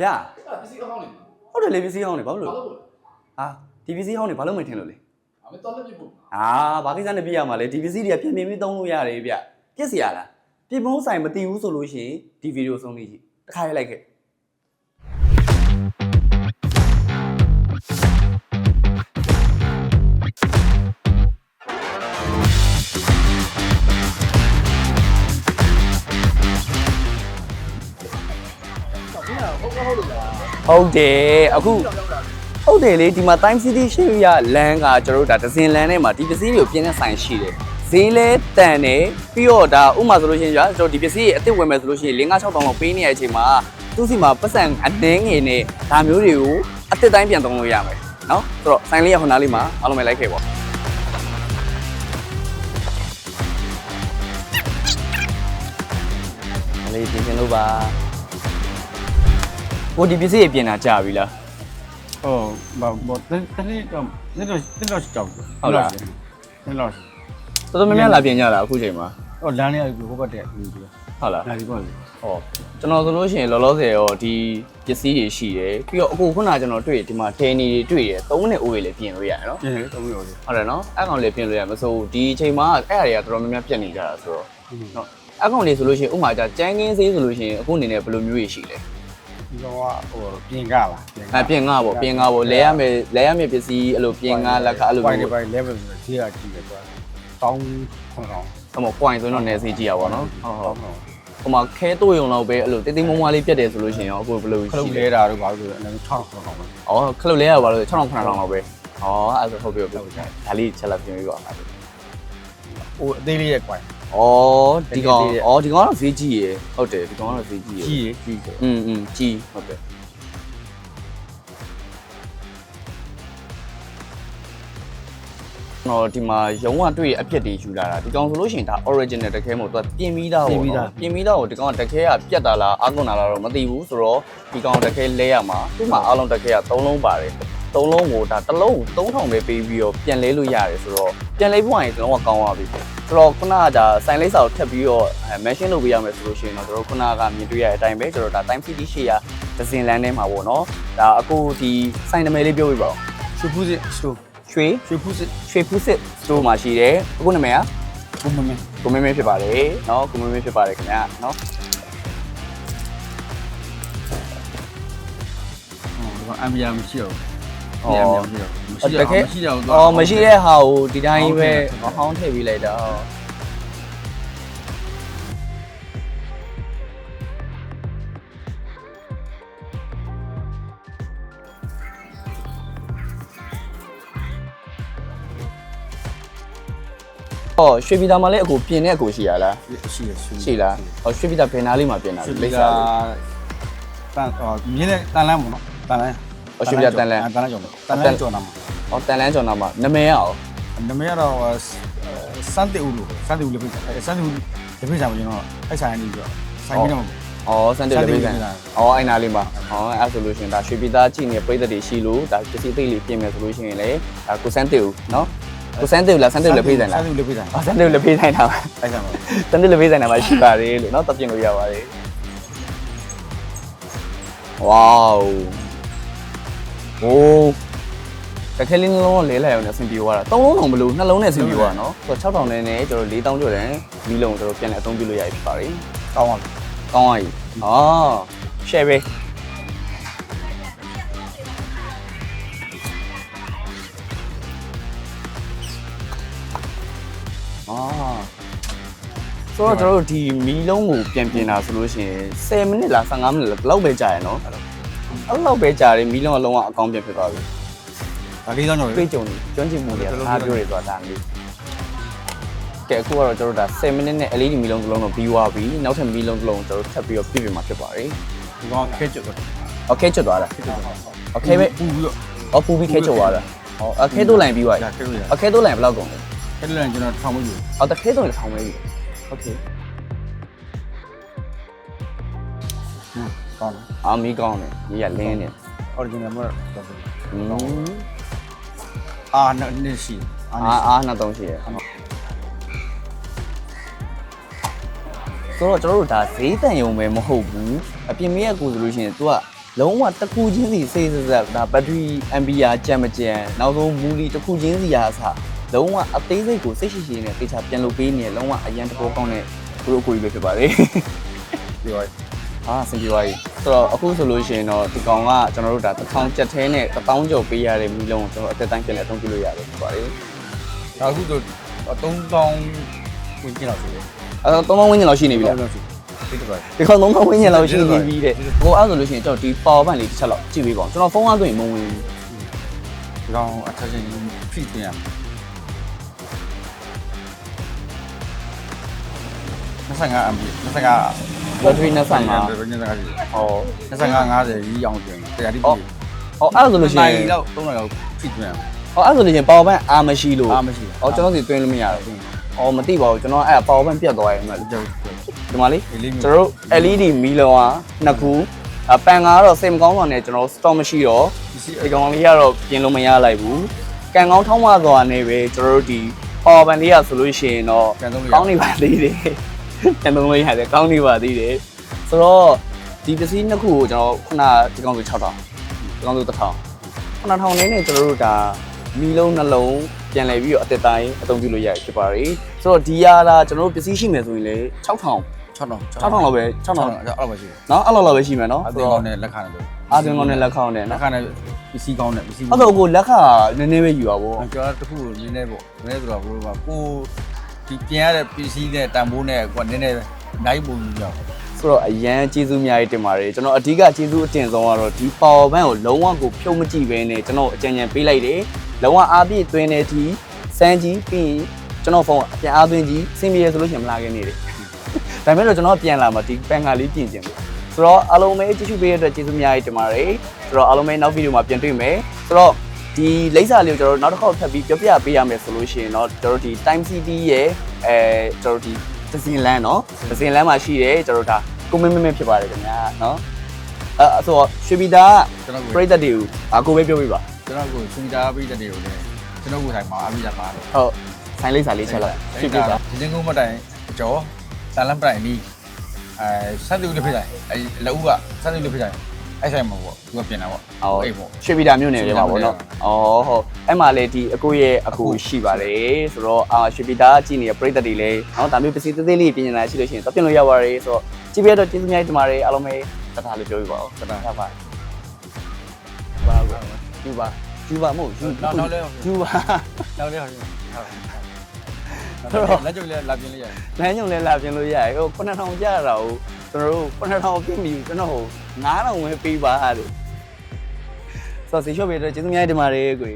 ဗျာအဲ့ပစ္စည်းအဟောင်းနေဟုတ်တယ်လေပစ္စည်းဟောင်းနေဘာလို့ဘာလို့လို့လဲဟာဒီပစ္စည်းဟောင်းနေဘာလို့မထင်လို့လဲအမေတော်လက်ပြဖို့အာဘာကိစ္စနဲ့ပြရမှာလဲဒီပစ္စည်းတွေကပြင်ပြင်ပြီးသုံးလို့ရတယ်ဗျပြက်စီရလားပြင်ပုံးဆိုင်မတည်ဘူးဆိုလို့ရှိရင်ဒီဗီဒီယိုဆုံးလေးကြည့်တစ်ခါရိုက်လိုက်ခဲ့ ဟုတ်ကဲ့ဟုတ်လို့လားဟုတ်တယ်အခုဟုတ်တယ်လေဒီမှာ Time City ရှိရလမ်းကကျွန်တော်တို့ဒါဒဇင်လမ်းထဲမှာဒီပစ္စည်းတွေကိုပြင်တဲ့ဆိုင်ရှိတယ်ဈေးလဲတန်တယ်ပြီးတော့ဒါဥမာဆိုလို့ရှိရင်ကြာကျွန်တော်ဒီပစ္စည်းတွေအစ်စ်ဝယ်မယ်ဆိုလို့ရှိရင်5 6 000လောက်ပေးနေတဲ့အချိန်မှာသူ့စီမှာပတ်စံအနှင်းငယ်နဲ့ဒါမျိုးတွေကိုအစ်စ်တိုင်းပြန်သုံးလို့ရမယ်နော်ဆိုတော့ဆိုင်လေးရဟိုနားလေးမှာအားလုံးပဲလိုက်ခဲ့ပါလေးပြင်ပြင်လို့ပါ ကိုဒီပစ္စည်းတွေပြင်တာကြာပြီလားဟုတ်ဘာဘာတတနေ့တော့နေ့တော့နေ့တော့ကြောက်တယ်ဟုတ်လားနေ့တော့တော်တော်များများလာပြင်ကြတာအခုချိန်မှာဟောလမ်းလေးကဟိုဘက်တည်းပြီးပြီဟုတ်လားဒါဒီပေါ့လေဟောကျွန်တော်ဆိုလို့ရှိရင်လောလောဆယ်ရောဒီပစ္စည်းတွေရှိတယ်ပြီးတော့အခုခုနကကျွန်တော်တွေ့ဒီမှာဒဲနီတွေတွေ့တယ်သုံးနဲ့အိုးတွေလည်းပြင်လို့ရတယ်နော်ပြင်းတယ်တော့မရောလေဟုတ်တယ်နော်အကောင်လေးပြင်လို့ရမဆိုဒီအချိန်မှာအဲ့အရာတွေကတော်တော်များများပြတ်နေကြတာဆိုတော့နော်အကောင်လေးဆိုလို့ရှိရင်ဥမာကြကြမ်းကင်းဆေးဆိုလို့ရှိရင်အခုအနေနဲ့ဘယ်လိုမျိုးကြီးရှိလဲ ဒီတော့ဟိုပြင်ကလားအဲပြင်ငါပေါ့ပြင်ငါပေါ့လဲရမယ်လဲရမယ်ပစ္စည်းအဲ့လိုပြင်ငါလက်ခအဲ့လိုပိုင်းမျိုးပိုင်း level ဆိုတော့ဈေးကကြည့်တယ်ကွာတောင်းခွန်အောင်ဟိုမှာ point ဆိုတော့နယ်စီကြည့်ရပါတော့ဟုတ်ဟုတ်ဟုတ်ဟိုမှာခဲတို့ရုံလောက်ပဲအဲ့လိုတိတ်တိတ်မွားမွားလေးပြတ်တယ်ဆိုလို့ရှိရင်ရောအခုဘယ်လိုခလုရှိတ်လဲလဲတာတို့ဘာလို့လဲအနည်း6ခွန်အောင်ပဲ။အော်ခလုတ်လဲရပါလို့6000 9000လောက်ပဲ။အော်အဲ့ဒါဆိုဟုတ်ပြီဟုတ်ပြီ။ဒါလေးချက်လာပြင်ပြီးပါအဲ့ဒါဟိုအသေးလေးရဲ့ကွာ။ အော်ဒီကောင် တကယ်တည်း အော်ဒီကောင်ကတော့ဈေးကြီးရယ်။ဟုတ်တယ်ဒီကောင်ကတော့ဈေးကြီးရယ် ကြီးရကြီးတယ် ။อืมอืมကြီးဟုတ်တယ်။တော့ဒီမှာရုံးကတွေ့ရအပြက်တွေယူလာတာဒီကောင်ဆိုလို့ရှိရင်ဒါ original တခဲမို့သူကပြင်ပြီးသားပေါ့နော်ပြင်ပြီးသားကိုဒီကောင်ကတခဲကပြက်တာလားအာကွန်တာလားတော့မသိဘူးဆိုတော့ဒီကောင်တခဲလဲရမှာသူ့မှာအားလုံးတခဲက3လုံးပါတယ်3လုံးကိုဒါတစ်လုံးကို3000ပဲပေးပြီးတော့ပြန်လဲလို့ရတယ်ဆိုတော့ပြန်လဲဖို့ရင်ကျွန်တော်ကကောင်းသွားပြီ တော်တော်ခုနကဒါစိုင်းလိပ်စာကိုထပ်ပြီးတော့ mention လုပ်ပေးရမယ်ဆိုလို့ရှိရင်တော့ကျွန်တော်ခုနကမြင်တွေ့ရတဲ့အတိုင်းပဲကျွန်တော်ဒါ time city ရှေ့ရဒဇင်လန်းထဲမှာပေါ့နော်ဒါအခုဒီစိုင်းနာမည်လေးပြောပြပါဦးရွှေဖူးစစ်စတိုးရွှေရွှေဖူးစစ်ရွှေဖူးစစ်စတိုးမှာရှိတယ်အခုနာမည်ကကိုမမင်းကိုမမင်းဖြစ်ပါတယ်နော်ကိုမမင်းဖြစ်ပါတယ်ခင်ဗျာနော်အမ်ဘီယာမရှိတော့ဘူး အော်မရှိတတော့ကယ်မရှိတော့အော်မရှိတဲ့ဟာကိုဒီတိုင်းပဲအဟောင်းထည့်ပေးလိုက်တာအော်ရွှေပြည်သားမှာလည်းအကူပြင်တဲ့အကူရှိရလားရှိရရှိရှိလားဟောရွှေပြည်သားဘယ်နားလေးမှာပြင်တာရှိလဲလိလိမ့်ပ်စာစာလေးတန်အော်မြင်းနဲ့တန်လန်း အရှင်ပြတန်လန်းတန်လန်းကျော်တန်လန်းကျော်နာမှာဟောတန်လန်းကျော်နာမှာနာမည်ရောနာမည်ကတော့စန်းတေဦးလို့စန်းတေဦးလည်းပြေးစားစန်းတေဦးလည်းပြေးစားမှာကျွန်တော်အဲ့ဆိုင်ကနေပြီးတော့ဆိုင်ပြီးတော့အော်စန်တေလေးပဲ။အော်အဲ့နာလေးမှာ။အော်အဲ့ဆိုလို့ရှိရင်ဒါရွှေပြည်သားကြည့်နေတဲ့ပြည်သက်တွေရှိလို့ဒါပစ္စည်းသိလေးပြင်မယ်ဆိုလို့ရှိရင်လည်းဒါကိုစန်တေဦးနော်။ကိုစန်တေဦးလားစန်တေဦးလည်းပြေးဆိုင်လား။စန်တေဦးလည်းပြေးဆိုင်။အော်စန်တေဦးလည်းပြေးဆိုင်တာပါ။အဲ့ဆိုင်ပါ။စန်တေဦးလည်းပြေးဆိုင်တာပါရှိပါသေးလို့နော်။တပ်ပြင်လို့ရပါသေး။ဝေါ ဟိုးတခဲလေးနှလုံးကလဲလိုက်အောင်နဲ့အဆင်ပြေသွားတာသုံးလုံးတော့မလို့နှလုံးနဲ့အဆင်ပြေသွားတာနော်ဆိုတော့6000နဲ့နဲ့ကျွန်တော်4000ကျော်တယ်မီးလုံးကျွန်တော်ပြန်လဲအသုံးပြုလို့ရပြီဖြစ်ပါတယ်ကောင်းပါပြီကောင်းပါပြီအော် share ပဲဆိုတော့ကျွန်တော်တို့ဒီမီးလုံးကိုပြန်ပြင်တာဆိုလို့ရှိရင်10မိနစ်လား15မိနစ်လားဘယ်လောက်ပဲကြာရယ်နော် အဲ့လောက်ပဲကြာတယ်မီလုံးအလုံးကအကောင်းပြန်ဖြစ်သွားပြီ ဒါလေးတော့တော့ ။တွေ့ကြုံနေကျွမ်းကျင်မှုတွေကအားပြောရသွားတာမျိုး။ကဲအခုကတော့ကျွန်တော်တို့ဒါ10မိနစ်နဲ့ LED မီလုံးတစ်လုံးတော့ပြီးသွားပြီ။နောက်ထပ်မီလုံးတစ်လုံးကျွန်တော်တို့ထပ်ပြီးတော့ပြင်ပြင်မှာဖြစ်ပါတယ်။ ဒီကောင်ခဲကျွတ်တော့ โอเคကျွတ်သွားတာโอเคပဲ ပူပြီးတော့ အော်ပူပြီးခဲကျွတ်သွားတာဟောအခဲတို့လိုင်းပြီးသွားပြီ ဒါခဲလို့ရ အခဲတို့လိုင်းဘယ်လောက်ကုန်လဲ ခဲလို့ကျွန်တော်ထောင်မလို့ အော်တခဲတို့လည်းထောင်မဲပြီโอเค အာမီကောင်းတယ်မီးကလင်းနေ original မှာတော့ อืม အာနေရှိ အာအာနှစ်သုံးရှိတယ်ဆိုတော့ကျွန်တော်တို့ဒါဈေးတန်ရုံပဲမဟုတ်ဘူးအပြင်မေးရကိုဆိုလို့ရှိရင် तू က လုံးဝတစ်ခုချင်းစီစိတ်ဆက်ဆက်ဒါဘက်ထရီအမ်ပီယာကြံမကြံနောက်ဆုံးမူလီတစ်ခုချင်းစီရာအစလုံးဝအသေးစိတ်ကိုစိတ်ရှိရှိနဲ့တေချာပြန်လုပ်ပေးနေလုံးဝအရန်တဘောကောင်းတဲ့ကိုရိုကိုကြီးပဲဖြစ်ပါတယ် ပြောရ ဟာစင်ပြေပါပြီ ဆိုတော့အခုဆိုလို့ရှိရင်တော့ဒီကောင်ကကျွန်တော်တို့ဒါတစ်ထောင်ချက်သေးနဲ့တစ်တောင်းကျော်ပေးရတဲ့မီလုံးကိုကျွန်တော်အသက်တိုင်းပြန်လဲအသုံးပြုလို့ရတယ်ဖြစ်ပါတယ်ဒါအခုတော့3000ဝင်ကြည့်တော့ဆိုတယ်အဲတော့3000ဝန်းကျင်လောက်ရှိနေပြီလား3000ဆိုဒီတော့ဒီကောင်3000ဝန်းကျင်လောက်ရှိနေပြီတဲ့ဟိုအဲ့ဆိုလို့ရှိရင်ကျွန်တော်ဒီ power bank လေးတစ်ချက်လောက်ကြည့်ပေးပါဦးကျွန်တော်ဖုန်းကားဆိုရင်မဝင်ဘူးဒီကောင်အထက်ချင်းဖိတင်ရ25 MB 25 ဘက်ထရီ25 25ဟော25 50ကြီးအောင်တင်တရားတိဟောဟောအဲ့ဆိုလို့ရှိရင်တော့3လောက်ဖိတင်ရဟောအဲ့ဆိုလို့ရှိရင် power bank အားမရှိလို့အားမရှိဟောကျွန်တော်စီတွင်းလို့မရဘူးဟောမသိပါဘူးကျွန်တော်အဲ့ power bank ပြတ်သွားရင်မှကြောက်ဒီမှာလေဒီလေးမျိုးကျွန်တော်တို့ LED မီလုံးအားနှစ်ခုအပန်ကတော့စိတ်မကောင်းတော့နဲ့ကျွန်တော် stock မရှိတော့ဒီကောင်လေးကတော့ပြင်လို့မရလိုက်ဘူးကန်ကောင်းထောင်းမသွားနေပဲကျွန်တော်တို့ဒီ power bank လေးရဆိုလို့ရှိရင်တော့ပြန်သုံးလို့ရကောင်းနေပါသေးတယ် တန်တုံးလေးရတယ်ကောင်းနေပါသေးတယ်ဆိုတော့ဒီပစ္စည်းနှစ်ခုကိုကျွန်တော်ခုနဒီကောင်ဆို6000ဒီကောင်ဆို1000 9000လေးနဲ့ကျွန်တော်တို့ဒါမီလုံးနှလုံးပြန်လည်ပြီးတော့အသက်တိုင်းအသုံးပြုလို့ရဖြစ်ပါတယ်ဆိုတော့ဒီရလာကျွန်တော်တို့ပစ္စည်းရှိမယ်ဆိုရင်လေ6000 6000 6000လောက်ပဲ6000အဲ့လိုပဲရှိတယ်နော်အဲ့လိုလောက်ပဲရှိမယ်နော်အတင်းကောင်းတဲ့လက်ခံတယ်အာတင်းကောင်းတဲ့လက်ခံတယ်နော်လက်ခံတဲ့ပစ္စည်းကောင်းတဲ့ပစ္စည်းအဲ့တော့ကိုလက်ခံနည်းနည်းပဲယူပါဗောကျွန်တော်တခုနည်းနည်းပေါ့နည်းဆိုတော့ကိုကို ဒီပြန်ရတဲ့ပစ္စည်းနဲ့တန်ဖိုးနဲ့ကိုနည်းနည်းနိုင်ပုံယူကြအောင်ဆိုတော့အရန်ကျေးဇူးအများကြီးတင်ပါတယ်ကျွန်တော်အဓိကကျေးဇူးအတင်ဆုံးကတော့ဒီ power bank ကိုလုံးဝကိုဖြုတ်မကြည့်ဘဲနဲ့ကျွန်တော်အကြံဉာဏ်ပေးလိုက်တယ်လုံးဝအားပြည့်သွင်းတဲ့အထိစမ်းကြည့်ပြီးရင်ကျွန်တော်ဖုန်းအပြန်အားသွင်းကြည့်စင်ပြေရဆိုလို့ရှိရင်မလာခဲ့နေတယ်ဒါပေမဲ့တော့ကျွန်တော်ပြန်လာမှဒီ bank ကလေးပြင်ကျင်တယ်ဆိုတော့အားလုံးပဲကြည့်ရှုပေးတဲ့အတွက်ကျေးဇူးအများကြီးတင်ပါတယ်ဆိုတော့အားလုံးပဲနောက်ဗီဒီယိုမှာပြန်တွေ့မယ်ဆိုတော့ ဒီလိပ်စာလေးကိုကျွန်တော်တို့နောက်တစ်ခေါက်ထပ်ပြီးပြောပြပေးရမယ်ဆိုလို့ရှိရင်တော့ကျွန်တော်တို့ဒီ time city ရဲ့အဲကျွန်တော်တို့ဒီသစင်လန်းเนาะသစင်လန်းမှာရှိတယ်ကျွန်တော်တို့ဒါကိုမင်းမင်းမင်းဖြစ်ပါတယ်ခင်ဗျာเนาะအဲဆိုတော့ရွှေပြည်သား ကျွန်တော် ပ ကို ရိသတ်တွေကိုအကိုပဲပြောပြပါ ကျွန်တော်ကိုစင်တာပိတ်တဲ့တွေကိုလည်းကျွန်တော်ကိုထိုင်မှာအမိတာပါတော့ ဟုတ်ဆိုင်လိပ်စာလေးချက်လိုက်ရွှေပြည်သား ဒီလင်းကုန်းမတိုင်ကျော်တန်လန်းပတိုင်နီးအဲဆက်သူလေးဖိတိုင်းအဲလက်ဦးကဆက်သူလေးဖိတိုင်း အဲ့ဆိုင်မှာပေါ့သူကပြင်တာပေါ့ဟုတ်အိမ်ပေါ့ ရွှေပြည်သားမြို့နယ်လေးပါဗောနော်။အော်ဟုတ်အဲ့မှာလေဒီအကိုရဲ့အကူရှိပါတယ်ဆိုတော့အာရွှေပြည်သားကြည့်နေတဲ့ပရိသတ်တွေလည်းနော်ဒါမျိုးပစ္စည်းသေးသေးလေးပြင်နေတာရှိလို့ရှိရင်တော့ပြင်လို့ရပါတယ်ဆိုတော့ကြည့်ပြတော့ကျေးဇူးများတင်ပါတယ်အားလုံးပဲတထားလေးပြောပြပါဦးတထားရပါဘာလို့ယူပါယူပါမို့ယူနောက်နောက်လဲယူပါ နောက်လဲဟုတ် လက်ကျုပ်လဲလာပြင်လိုက်ရလမ်းညုံလဲလာပြင်လို့ရတယ်ဟို9000ကျတာကိုကျွန်တော်တို့9000ပြင်ပြီးကျွန်တော်ဟို9000ဝယ်ပေးပါတဲ့ဆိုတော့စီရှော့ပေးတော့ကျေးဇူးများတင်ပါတယ်ကို